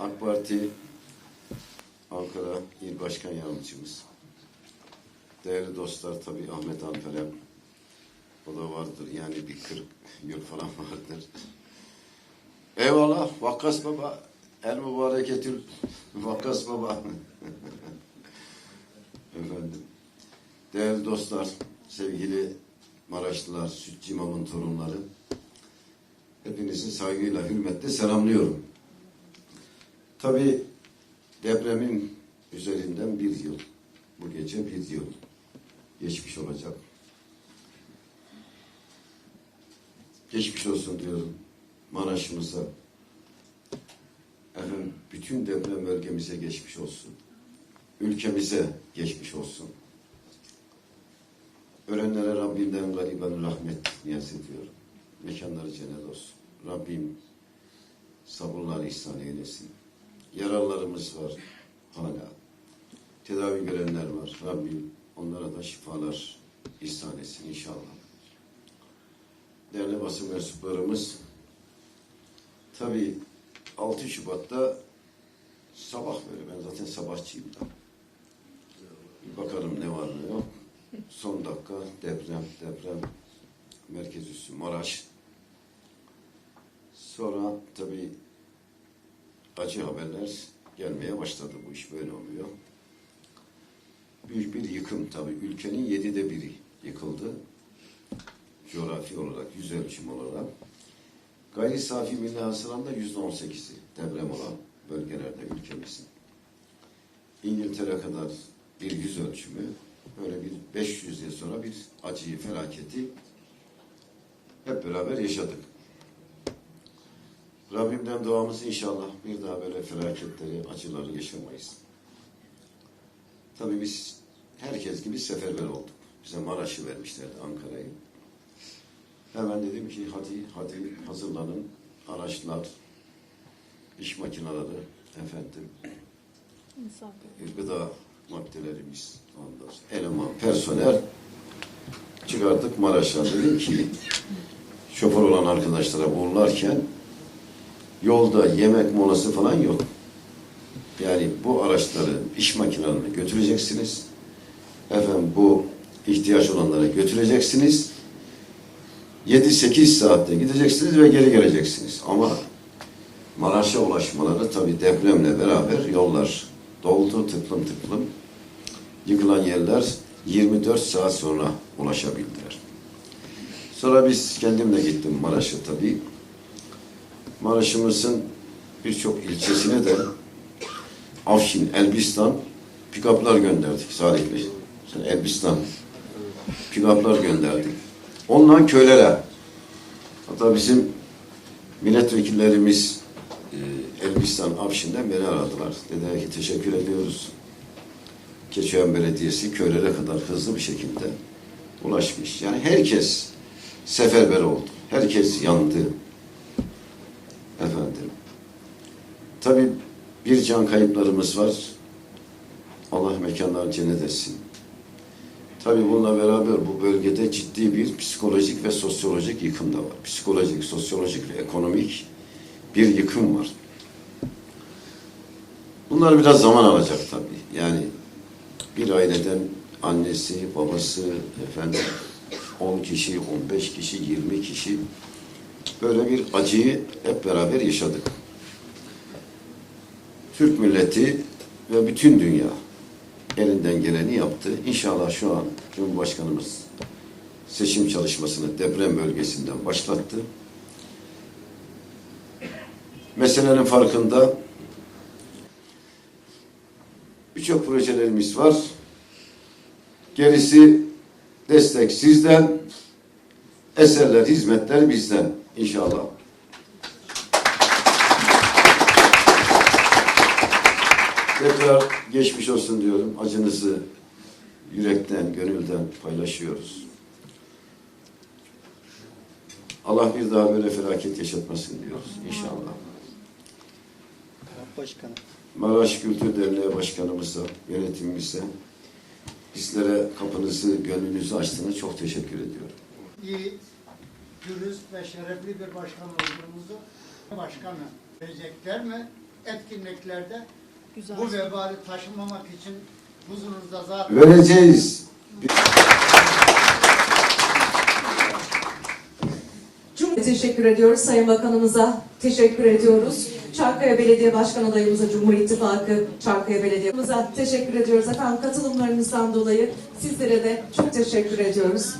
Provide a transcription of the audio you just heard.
AK Parti Ankara İl Başkan Yardımcımız. Değerli dostlar tabii Ahmet Alperem o da vardır yani bir 40 yıl falan vardır. Eyvallah Vakkas Baba El mübareketül Vakkas Baba Efendim Değerli dostlar, sevgili Maraşlılar, Sütçü İmam'ın torunları hepinizi saygıyla, hürmetle selamlıyorum. Tabii depremin üzerinden bir yıl, bu gece bir yıl geçmiş olacak. Geçmiş olsun diyorum Maraş'ımıza. Efendim bütün deprem bölgemize geçmiş olsun. Ülkemize geçmiş olsun. Ölenlere Rabbimden gariben rahmet niyaz ediyorum. Mekanları cennet olsun. Rabbim sabırlar ihsan eylesin. Yaralılarımız var hala. Tedavi görenler var. Rabbim onlara da şifalar ihsan etsin inşallah. Değerli basın mensuplarımız tabii 6 Şubat'ta sabah böyle ben zaten sabahçıyım da. Bir bakarım ne var ne yok. Son dakika deprem, deprem merkez üssü Maraş. Sonra tabii acı haberler gelmeye başladı. Bu iş böyle oluyor. Büyük bir yıkım tabii. Ülkenin yedide biri yıkıldı. Coğrafi olarak, yüz ölçüm olarak. Gayri safi milli hasılanın da yüzde on sekizi deprem olan bölgelerde ülkemizin. İngiltere kadar bir yüz ölçümü, böyle bir 500 yıl sonra bir acıyı, felaketi hep beraber yaşadık. Rabbimden duamız inşallah bir daha böyle felaketleri, acıları yaşamayız. Tabii biz herkes gibi seferber olduk. Bize Maraş'ı vermişlerdi, Ankara'yı. Hemen dedim ki hadi, hadi hazırlanın. Araçlar, iş makineleri, efendim, İnsan. gıda maddelerimiz, ondan eleman, personel çıkardık Maraş'a. Dedim ki şoför olan arkadaşlara uğurlarken yolda yemek molası falan yok. Yani bu araçları, iş makinelerini götüreceksiniz. Efendim bu ihtiyaç olanlara götüreceksiniz. 7-8 saatte gideceksiniz ve geri geleceksiniz. Ama Maraş'a ulaşmaları tabii depremle beraber yollar doldu tıklım tıklım. Yıkılan yerler 24 saat sonra ulaşabildiler. Sonra biz kendim de gittim Maraş'a tabii. Maraş'ımızın birçok ilçesine de Afşin, Elbistan pikaplar gönderdik Salihli. Sen Elbistan pikaplar gönderdik. Ondan köylere hatta bizim milletvekillerimiz e, Elbistan Afşin'den beni aradılar. Dediler ki teşekkür ediyoruz. Keçiören Belediyesi köylere kadar hızlı bir şekilde ulaşmış. Yani herkes seferber oldu. Herkes yandı. Efendim. Tabii bir can kayıplarımız var. Allah mekanlar cennet etsin. Tabii bununla beraber bu bölgede ciddi bir psikolojik ve sosyolojik yıkım da var. Psikolojik, sosyolojik ve ekonomik bir yıkım var. Bunlar biraz zaman alacak tabii. Yani bir aileden annesi, babası, efendim 10 kişi, 15 kişi, 20 kişi böyle bir acıyı hep beraber yaşadık. Türk milleti ve bütün dünya elinden geleni yaptı. İnşallah şu an Cumhurbaşkanımız seçim çalışmasını deprem bölgesinden başlattı. Meselenin farkında birçok projelerimiz var. Gerisi destek sizden, eserler, hizmetler bizden inşallah. Tekrar geçmiş olsun diyorum. Acınızı yürekten, gönülden paylaşıyoruz. Allah bir daha böyle felaket yaşatmasın diyoruz inşallah. Başkanım. Maraş Kültür Derneği Başkanımıza, yönetimimize bizlere kapınızı, gönlünüzü açtığınız çok teşekkür ediyorum. iyi, dürüst ve şerefli bir başkan olduğumuzu başkanı verecekler mi? etkinliklerde Güzel. bu vebali taşımamak için huzurunuzda zaten Vereceğiz. Cum- Teşekkür ediyoruz Sayın Bakanımıza. Teşekkür ediyoruz. Çankaya Belediye Başkan adayımıza Cumhur İttifakı Çankaya Belediye'mize teşekkür ediyoruz efendim katılımlarınızdan dolayı sizlere de çok teşekkür ediyoruz.